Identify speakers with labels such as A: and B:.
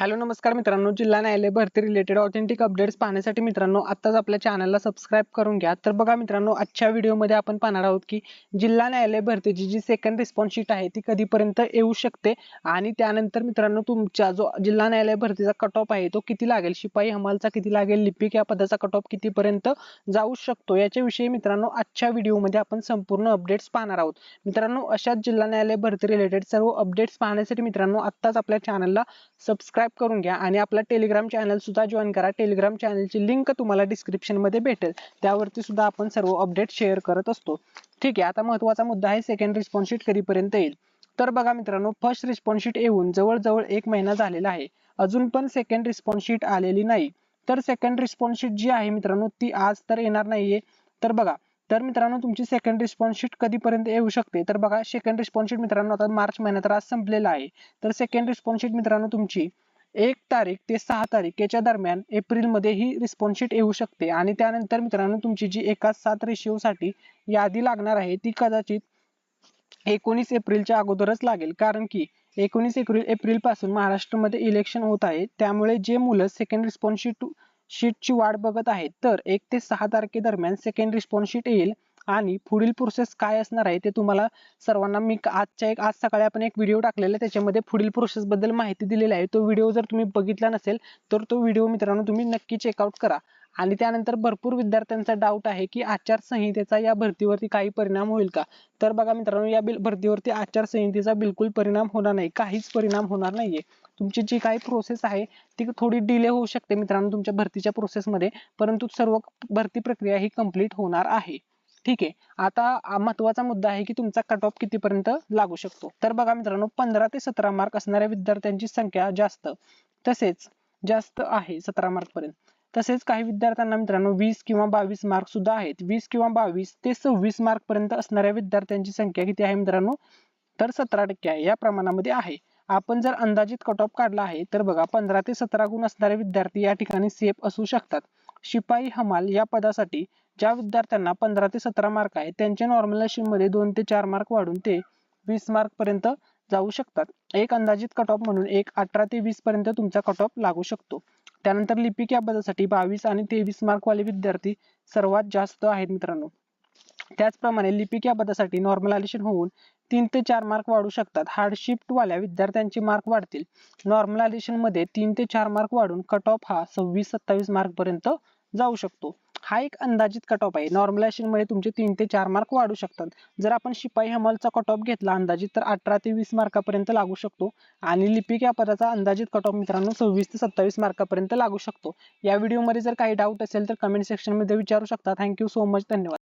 A: Hello नमस्कार मित्रांनो. जिल्हा न्यायालय भरती रिलेटेड ऑथेंटिक अपडेट्स पाहण्यासाठी मित्रांनो आत्ताच आपल्या चॅनलला सबस्क्राईब करून घ्या. तर बघा मित्रांनो आजच्या व्हिडिओमध्ये आपण पाहणार आहोत की जिल्हा न्यायालय भरतीची जी सेकंड रिस्पॉन्स शीट आहे ती कधीपर्यंत येऊ शकते? आणि त्यानंतर मित्रांनो तुमचा जो जिल्हा न्यायालय भरतीचा कट ऑफ आहे तो किती लागेल? शिपाई हमालचा किती लागेल? लिपिक या पदाचा कट ऑफ कितीपर्यंत जाऊ शकतो? याच्याविषयी मित्रांनो आजच्या व्हिडिओमध्ये आपण संपूर्ण अपडेट्स पाहणार आहोत. मित्रांनो अशाच जिल्हा न्यायालय भरती रिलेटेड सर्व अपडेट्स पाहण्यासाठी मित्रांनो आत्ताच आपल्या चॅनलला सबस्क्राईब करून घ्या आणि आपला टेलिग्राम चॅनल सुद्धा जॉईन करा. टेलिग्राम चॅनलची लिंक तुम्हाला डिस्क्रिप्शनमध्ये भेटेल. त्यावरती सुद्धा आपण सर्व अपडेट शेअर करत असतो. ठीक आहे आता महत्त्वाचा मुद्दा आहे सेकंड रिस्पॉन्स शीट कधीपर्यंत येईल? तर बघा मित्रांनो फर्स्ट रिस्पॉन्स शीट येऊन जवळजवळ एक महिना झालेला आहे. अजून पण सेकंड रिस्पॉन्स शीट आलेली नाही. तर सेकंड रिस्पॉन्स शीट जी आहे मित्रांनो ती आज तर येणार नाहीये. तर बघा तर मित्रांनो तुमची सेकंड रिस्पॉन्स शीट कधीपर्यंत येऊ शकते? तर बघा सेकंड रिस्पॉन्स शीट मित्रांनो आता मार्च महिन्यात आज संपलेला आहे. तर सेकंड रिस्पॉन्स शीट मित्रांनो तुमची एक तारीख ते सहा तारीख याच्या दरम्यान एप्रिलमध्ये ही रिस्पॉन्स शीट येऊ शकते. आणि त्यानंतर मित्रांनो तुमची जी एका सात रेशिओ साठी यादी लागणार आहे ती कदाचित एकोणीस एप्रिलच्या अगोदरच लागेल. कारण की एकोणीस एप्रिल एप्रिलपासून महाराष्ट्रामध्ये इलेक्शन होत आहे. त्यामुळे जे मुलं सेकंड रिस्पॉन्स शीट शीटची वाट बघत आहेत तर एक ते सहा तारखेदरम्यान सेकंड रिस्पॉन्स शीट येईल. आणि पुढील प्रोसेस काय असणार आहे ते तुम्हाला सर्वांना मी आजच्या एक आज सकाळी आपण एक व्हिडिओ टाकलेला आहे. त्याच्यामध्ये पुढील प्रोसेस बद्दल माहिती दिलेली आहे. तो व्हिडिओ जर तुम्ही बघितला नसेल तर तो व्हिडिओ मित्रांनो तुम्ही नक्की चेकआउट करा. आणि त्यानंतर भरपूर विद्यार्थ्यांचा डाऊट आहे की आचारसंहितेचा या भरतीवरती काही परिणाम होईल का? तर बघा मित्रांनो या भरतीवरती आचारसंहितेचा बिलकुल परिणाम होणार नाही. काहीच परिणाम होणार नाहीये. तुमची जी काही प्रोसेस आहे ती थोडी डिले होऊ शकते मित्रांनो तुमच्या भरतीच्या प्रोसेसमध्ये परंतु सर्व भरती प्रक्रिया ही कंप्लीट होणार आहे. ठीक आहे. आता महत्त्वाचा मुद्दा आहे की तुमचा कट ऑफ कितीपर्यंत लागू शकतो? तर बघा मित्रांनो पंधरा ते सतरा मार्क असणाऱ्या विद्यार्थ्यांची संख्या जास्त. तसेच जास्त आहे सतरा मार्क पर्यंत. तसेच काही विद्यार्थ्यांना मित्रांनो वीस किंवा बावीस मार्क सुद्धा आहेत. वीस किंवा बावीस ते सव्वीस मार्क पर्यंत असणाऱ्या विद्यार्थ्यांची संख्या किती आहे मित्रांनो? तर सतरा टक्के आहे. या प्रमाणामध्ये आहे. आपण जर अंदाजित कट ऑफ काढला आहे तर बघा पंधरा ते सतरा गुण असणारे विद्यार्थी या ठिकाणी सेफ असू शकतात. शिपाई हमाल या पदासाठी ज्या विद्यार्थ्यांना पंधरा ते सतरा मार्क आहे त्यांच्या नॉर्मलमध्ये दोन ते चार मार्क वाढून ते वीस मार्क पर्यंत जाऊ शकतात. एक अंदाजित कट ऑफ म्हणून एक अठरा ते वीस पर्यंत तुमचा कट ऑफ लागू शकतो. त्यानंतर लिपिक या पदासाठी बावीस आणि तेवीस मार्क वाले विद्यार्थी सर्वात जास्त आहेत मित्रांनो. त्याचप्रमाणे लिपिक या पदासाठी नॉर्मलायझेशन होऊन तीन ते चार मार्क वाढू शकतात. हार्डशिफ्ट वाल्या विद्यार्थ्यांचे मार्क वाढतील. नॉर्मलायझेशनमध्ये तीन ते चार मार्क वाढून कट ऑफ हा सव्वीस सत्तावीस मार्क पर्यंत जाऊ शकतो. हा एक अंदाजित कट ऑफ आहे. नॉर्मलायझेशनमध्ये तुमचे तीन ते चार मार्क वाढू शकतात. जर आपण शिपाई हमालचा कट ऑफ घेतला अंदाजित तर अठरा ते वीस मार्कापर्यंत लागू शकतो. आणि लिपिक या पदाचा अंदाजित कट ऑफ मित्रांनो सव्वीस ते सत्तावीस मार्कापर्यंत लागू शकतो. या व्हिडिओमध्ये जर काही डाऊट असेल तर कमेंट सेक्शनमध्ये विचारू शकता. थँक्यू सो मच धन्यवाद.